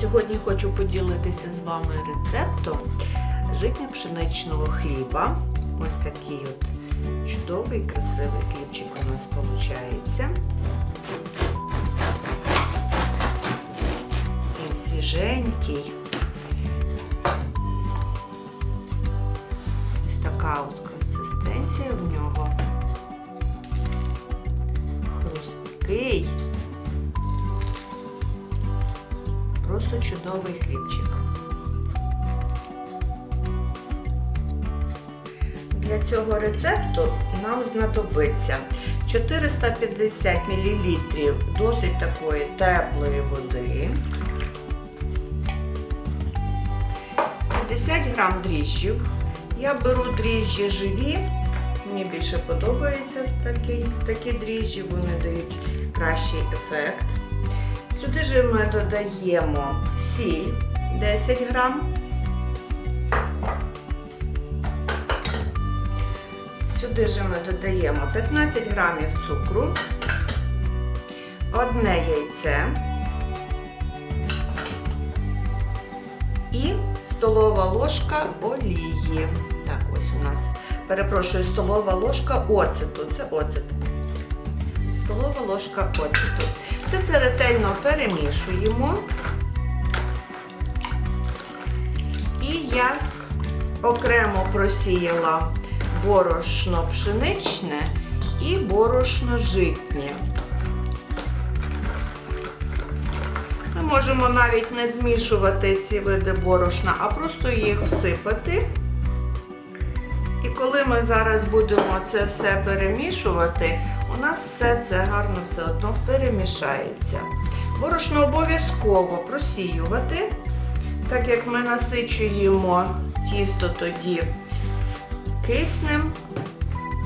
Сьогодні хочу поділитися з вами рецептом житньо-пшеничного хліба. Ось такий от чудовий, красивий хлібчик у нас виходить. Свіженький. Просто хлібчик. Для цього рецепту нам знадобиться 450 мл досить такої теплої води, 50 грам дріжджів. Я беру дріжджі живі, мені більше подобаються такі, такі дріжджі, вони дають кращий ефект. Сюди же ми додаємо сіль 10 грам. Сюди же ми додаємо 15 грамів цукру, одне яйце і столова ложка олії. Так, ось у нас, перепрошую, столова ложка оцету. Це оцет. Столова ложка оцету. Все це ретельно перемішуємо. І я окремо просіяла борошно пшеничне і борошно житнє. Ми можемо навіть не змішувати ці види борошна, а просто їх всипати. І коли ми зараз будемо це все перемішувати, у нас все це гарно все одно перемішається. Борошно обов'язково просіювати, так як ми насичуємо тісто тоді киснем,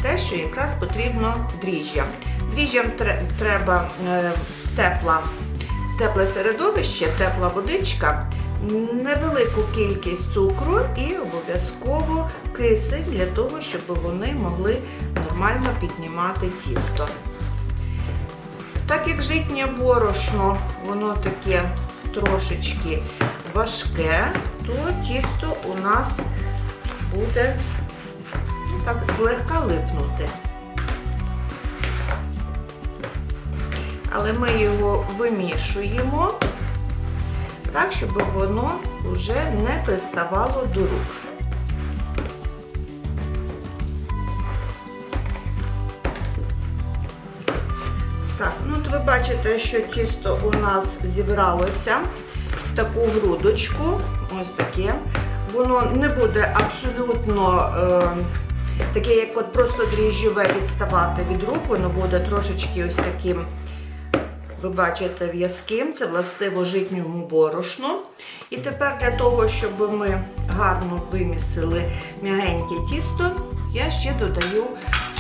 те, що якраз потрібно дріжджям. Дріжджам треба е, тепла, тепле середовище, тепла водичка, невелику кількість цукру і обов'язково кисень для того, щоб вони могли нормально піднімати тісто. Так як житнє борошно, воно таке трошечки важке, то тісто у нас буде ну, так злегка липнути. Але ми його вимішуємо так, щоб воно вже не приставало до рук. Так, ну от ви бачите, що тісто у нас зібралося в таку грудочку, ось таке. Воно не буде абсолютно е, таке, як от просто дріжджове відставати від рук, воно буде трошечки ось таким, ви бачите, в'язким, це властиво житньому борошну. І тепер для того, щоб ми гарно вимісили м'ягеньке тісто, я ще додаю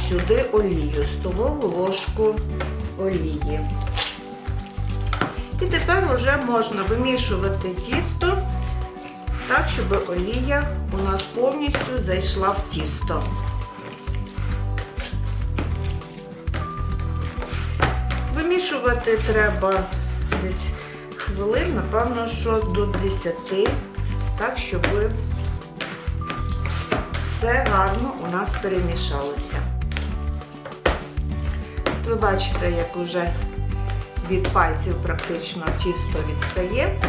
сюди олію, столову ложку олії. І тепер вже можна вимішувати тісто так, щоб олія у нас повністю зайшла в тісто. Вимішувати треба десь хвилин, напевно, що до 10, так, щоб все гарно у нас перемішалося. Ви бачите, як уже від пальців практично тісто відстає.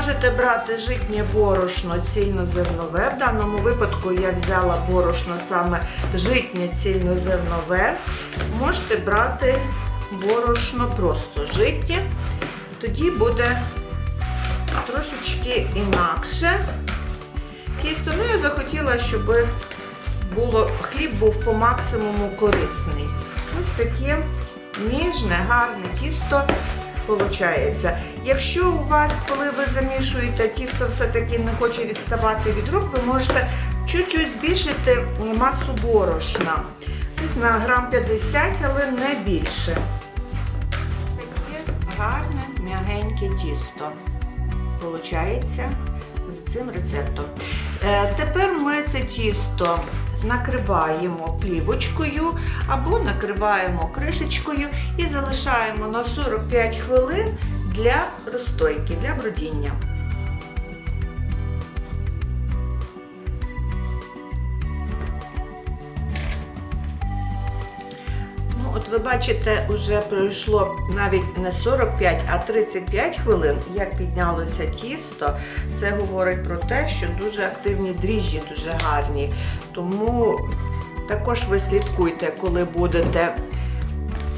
Можете брати житнє борошно цільнозернове. В даному випадку я взяла борошно саме житнє цільнозернове. Можете брати борошно просто житнє, тоді буде трошечки інакше. Тісто, ну я захотіла, щоб було, хліб був по максимуму корисний. Ось таке ніжне, гарне тісто виходить. Якщо у вас, коли ви замішуєте, тісто все-таки не хоче відставати від рук, ви можете чуть-чуть збільшити масу борошна. Десь на грам 50, але не більше. Таке гарне, м'ягеньке тісто. Получається з цим рецептом. Е, Тепер ми це тісто накриваємо плівочкою або накриваємо кришечкою і залишаємо на 45 хвилин для розстойки, для бродіння. Ну, от ви бачите, вже пройшло навіть не 45, а 35 хвилин, як піднялося тісто. Це говорить про те, що дуже активні дріжджі, дуже гарні. Тому також ви слідкуйте, коли будете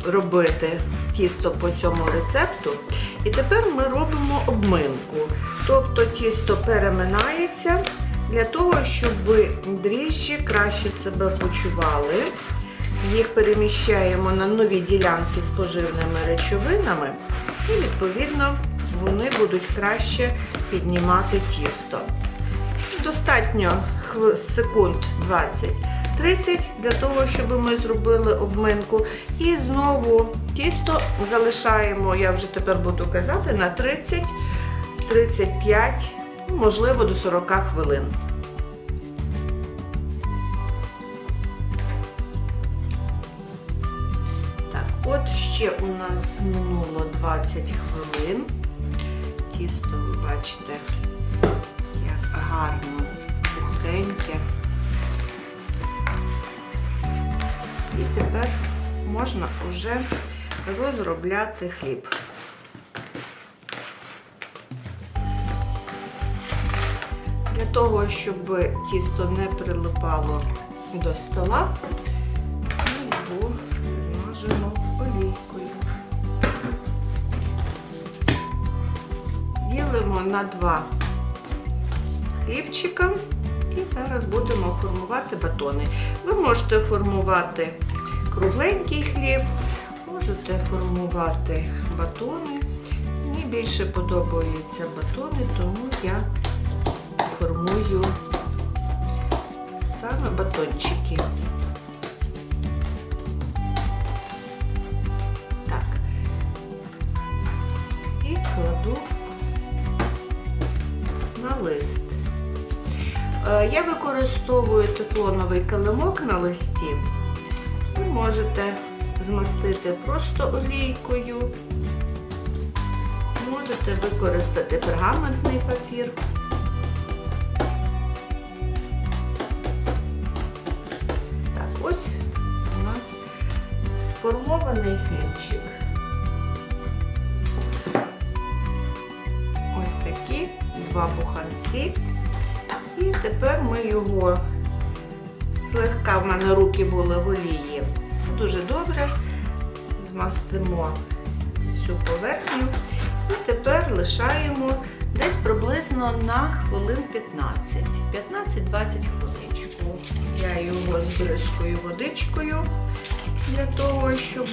робити тісто по цьому рецепту. І тепер ми робимо обминку. Тобто тісто переминається для того, щоб дріжджі краще себе почували. Їх переміщаємо на нові ділянки з поживними речовинами. І, відповідно, вони будуть краще піднімати тісто. Достатньо секунд 20. 30 для того, щоб ми зробили обминку. І знову тісто залишаємо, я вже тепер буду казати, на 30-35, ну, можливо, до 40 хвилин. Так, От ще у нас минуло 20 хвилин. Тісто, ви бачите, як гарно, пухеньке. І тепер можна вже розробляти хліб. Для того, щоб тісто не прилипало до стола, ми його змажемо олійкою. Ділимо на два хлібчика і зараз будемо формувати батони. Ви можете формувати кругленький хліб, можете формувати батони. Мені більше подобаються батони, тому я формую саме батончики. Я використовую тефлоновий килимок на листі. Ви можете змастити просто олійкою. Можете використати пергаментний папір. Так, ось у нас сформований хлібчик. Ось такі два буханці. Тепер ми його злегка в мене руки були в олії. Це дуже добре. Змастимо всю поверхню. І тепер лишаємо десь приблизно на хвилин 15. 15-20 хвилиночку. Я його збризкую водичкою для того, щоб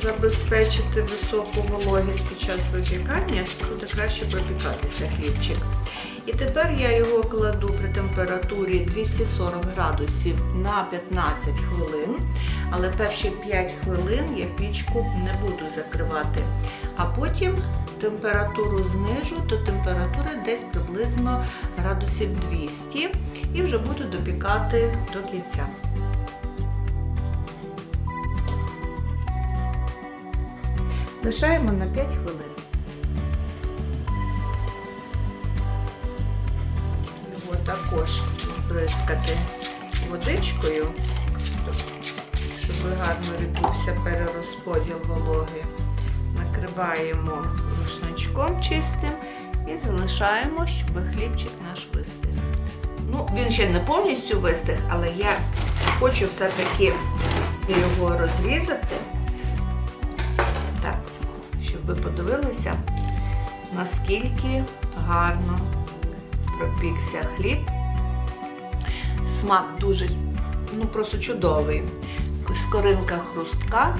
забезпечити високу вологість під час випікання, буде краще пропікатися хлібчик. І тепер я його кладу при температурі 240 градусів на 15 хвилин, але перші 5 хвилин я пічку не буду закривати. А потім температуру знижу до температури десь приблизно градусів 200 і вже буду допікати до кінця. Лишаємо на 5 хвилин. Бризкати водичкою, щоб гарно відбувся перерозподіл вологи. Накриваємо рушничком чистим і залишаємо, щоб хлібчик наш вистиг. Ну, він ще не повністю вистиг, але я хочу все-таки його розрізати. Так, щоб ви подивилися, наскільки гарно пропікся хліб. Смак дуже, ну просто чудовий. Скоринка хрустка.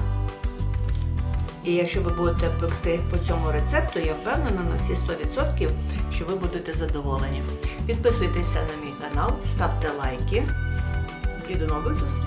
І якщо ви будете пекти по цьому рецепту, я впевнена на всі 100%, що ви будете задоволені. Підписуйтеся на мій канал, ставте лайки і до нових зустрічей!